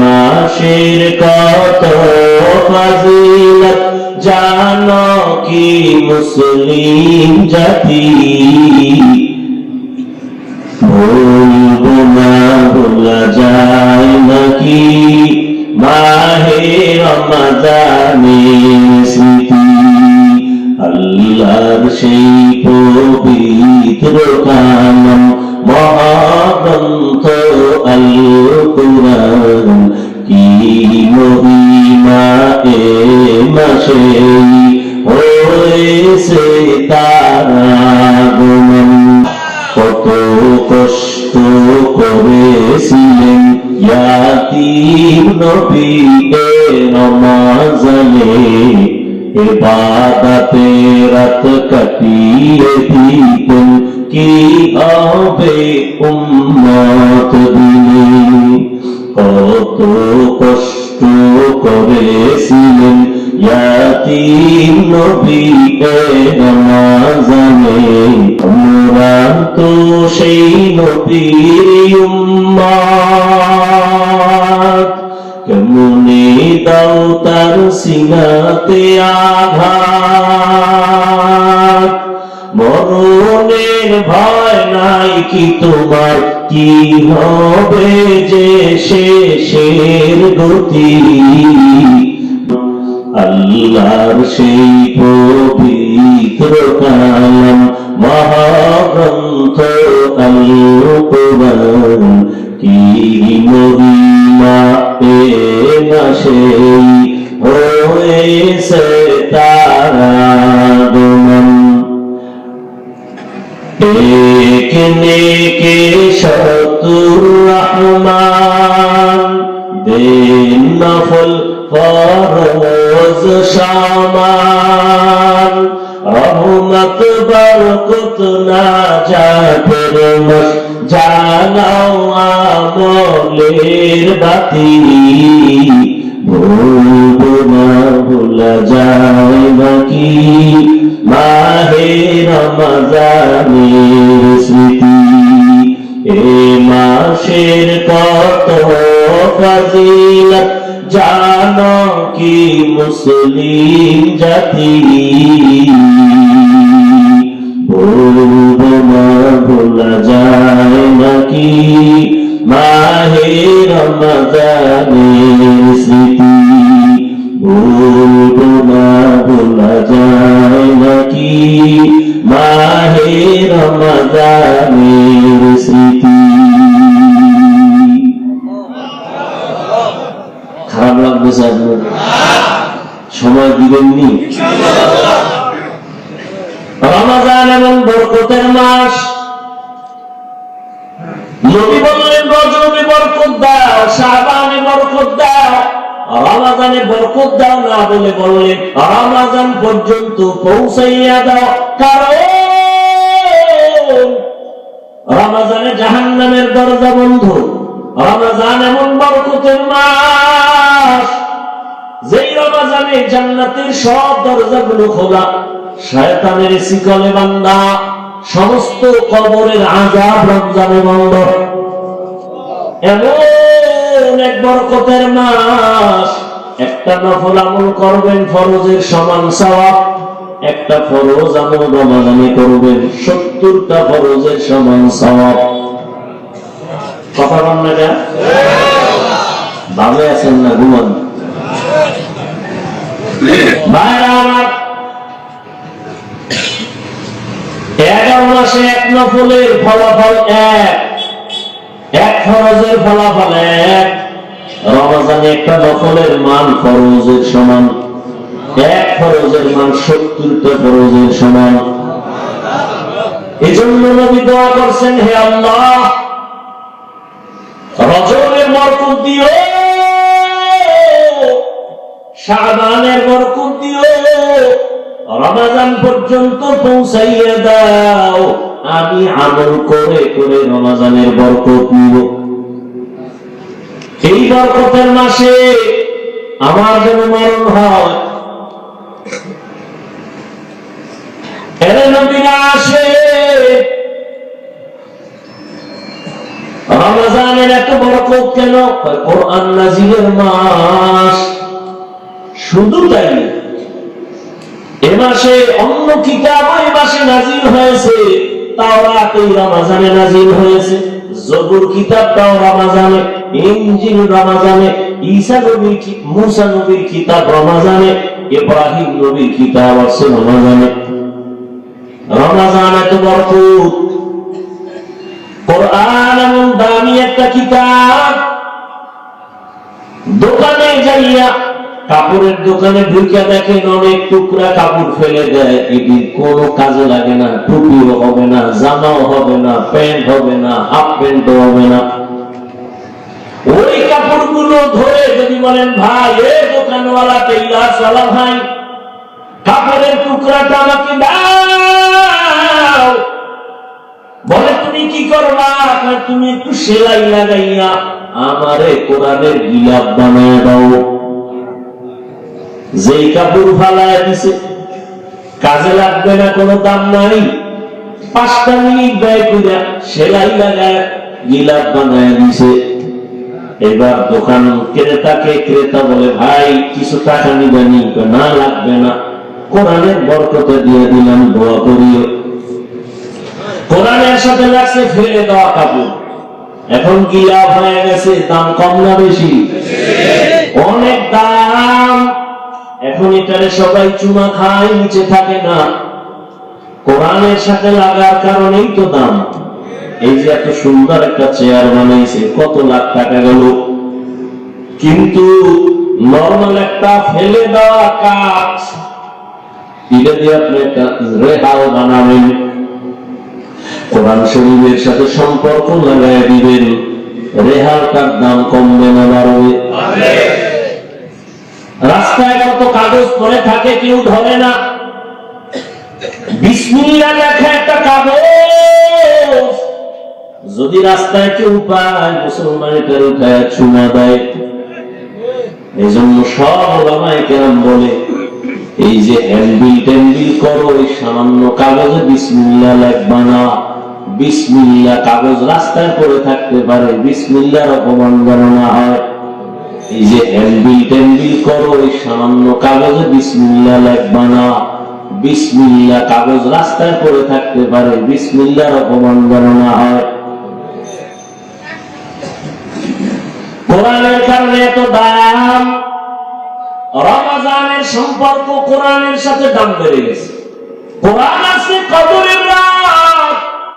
মাসের কত ফাজিলত, জানো কি মুসলিম জাতি? যায় নাকি? মাহে রমাজানের স্মৃতি, আল্লাহর সেই পবিত্র কালাম কি মহিমা এ মাসে হয়েছে তারা আগমন কত কষ্ট করেছিলেন? ইয়াতিম নবী এ রমাজানে এবাদাতে রাত কাটিয়ে দিতেন, কি হবে উম্মত দিনে? কত কষ্ট করেছিলেন। ইয়াতিম নবী রমাজানে আমরা তো সেই নবীর উম্মত কেমনে দাও তার সিনাতে আঘাত। মরণের ভয় নাই কি তোমার কি হবে যে শেষের গতি? আল্লাহর সেই পবিত্র কালাম, মহাগ্রন্থ আল কোরআন কি মহিমা এ মাসে হয়েছে তারা গমন এক রহমান, দেন নফল ফরজ শামান রহমত বরকত না জাতের মস জানাও আমলের বাতি। ভুলবো না ভোলা যায় নাকি ফাজিলত জানো কি মুসলিম জাতি রমাজান এবং বরকতের মাস। নবী বললেন রজবে বরকত দাও, শাবানে বরকত দাও, রমাজানে বরকত দাও না বলে বললেন, রমাজান পর্যন্ত পৌঁছাইয়া দাও। কারণ রমাজানে জাহান্নামের দরজা বন্ধ। রমাজান এমন বরকতের মাস, যেই রমাজানে জান্নাতের সব দরজাগুলো খোলা। শয়তানের শিকলে বান্দা, সমস্ত কবরের আজাব রমজানে বন্ধ। এমন এক বরকতের মাস, একটা নফল আমল করবেন, ফরজের সমান সওয়াব, একটা ফরজ আমল রমাজানে করবেন, সত্তরটা ফরজের সমান সওয়াব। কথা বল না যা ভালো আছেন না, ঘুমান। ভাইরা এগারো মাসে এক নফলের ফলাফল এক এক ফরজের ফলাফল এক। রমাজানে একটা নফলের মান ফরজের সমান, এক ফরজের মান সত্তরটা ফরজের সমান। এজন্য নবী দোয়া করছেন, হে আল্লাহ রজবের বরকত দিও, শাবানের বরকত দিও। রমাজান পর্যন্ত পৌঁছাইয়া দাও। আমি আমল করে করে রমাজানের বরকত নিব। এই বরকতের মাসে আমার যেন মরণ হয়। শুধু তাই এ মাসে অন্য কিতাব এ মাসে নাজিল হয়েছে, তাওরাত এই রমাজানে হয়েছে। জবুর কিতাবটাও রমাজানে, ইনজিল রমাজানে, ঈসা নবীর মুসা নবীর কিতাব রমাজানে, ইব্রাহিম নবীর কিতাব আছে রমাজানে। রমাজান এত বরকত। কোরআন এমন দামি একটা কিতাব। দোকানে যাইয়া কাপড়ের দোকানে ঢুকে দেখেন অনেক টুকরা কাপড় ফেলে দেয়। এটি কোনো কাজে লাগে না, টুপিও হবে না, জামাও হবে না, প্যান্ট হবে না, হাফ প্যান্টও হবে না। ওই কাপড়গুলো ধরে যদি বলেন, ভাই, এ দোকানওয়ালা টেইলার সালা ভাই, কাপড়ের টুকরাটা আমাকে দাও। বলে, তুমি কি করবা? তুমি একটু সেলাই লাগাইয়া আমারে কোরআনের গিলাপ বানায় দাও। যেই কাপড় ফালায় দিছে, কাজে লাগবে না, কোনো দাম নাই। পাঁচটা মিনিট ব্যয় করিয়া সেলাই লাগায় গিলাপ বানায় দিছে। এবার দোকান ক্রেতাকে ক্রেতা বলে, ভাই, কিছু টাকা নিবেনি না লাগবে না। কোরআনের বরকতে দিয়ে দিলাম, দোয়া করিও। কোরআনের সাথে লাগছে ফেলে দেওয়া কাপড়। এখন কি লাভ হয়ে গেছে? দাম কম না বেশি? অনেক দাম। এখন এটারে সবাই চুমা খায় নিচে থাকে না। কোরআনের সাথে লাগার কারণেই তো দাম। এই যে এত সুন্দর একটা চেয়ার বানাইছে, কত লাখ টাকা গেল। কিন্তু নর্মাল একটা ফেলে দেওয়া কাজ এটা দিয়ে আপনি একটা রেহাল বানাবেন। কোরআন শরীফের সাথে সম্পর্ক লাগাই দিবেন। রেহালটার দাম কমবে না বাড়বে। রাস্তায় কত কাগজ পরে থাকে, কেউ ধরে না। বিসমিল্লা লেখা একটা কাগজ। যদি রাস্তায় কেউ পায় মুসলমান এটার উঠায় চুমা দেয়। এই জন্য সব ওলামাই কেরাম বলে, এই যে হ্যান্ডবিল ট্যান্ডবিল করো, এই সামান্য কাগজে বিসমিল্লা লেখবা না। বিসমিল্লা কাগজ রাস্তায় পড়ে থাকতে পারে বিসমিল্লার অপমান যেন না হয়। এই যে হ্যান্ডবিল ট্যান্ডবিল করো সামান্য কাগজে বিসমিল্লা না। বিসমিল্লা কাগজ রাস্তায় পড়ে থাকতে পারে, বিসমিল্লার অপমান গণনা হয়। কোরআনের কারণে এত দাম সম্পর্ক কোরআনের সাথে দাম বেড়ে গেছে। কোরআন আছে কদরের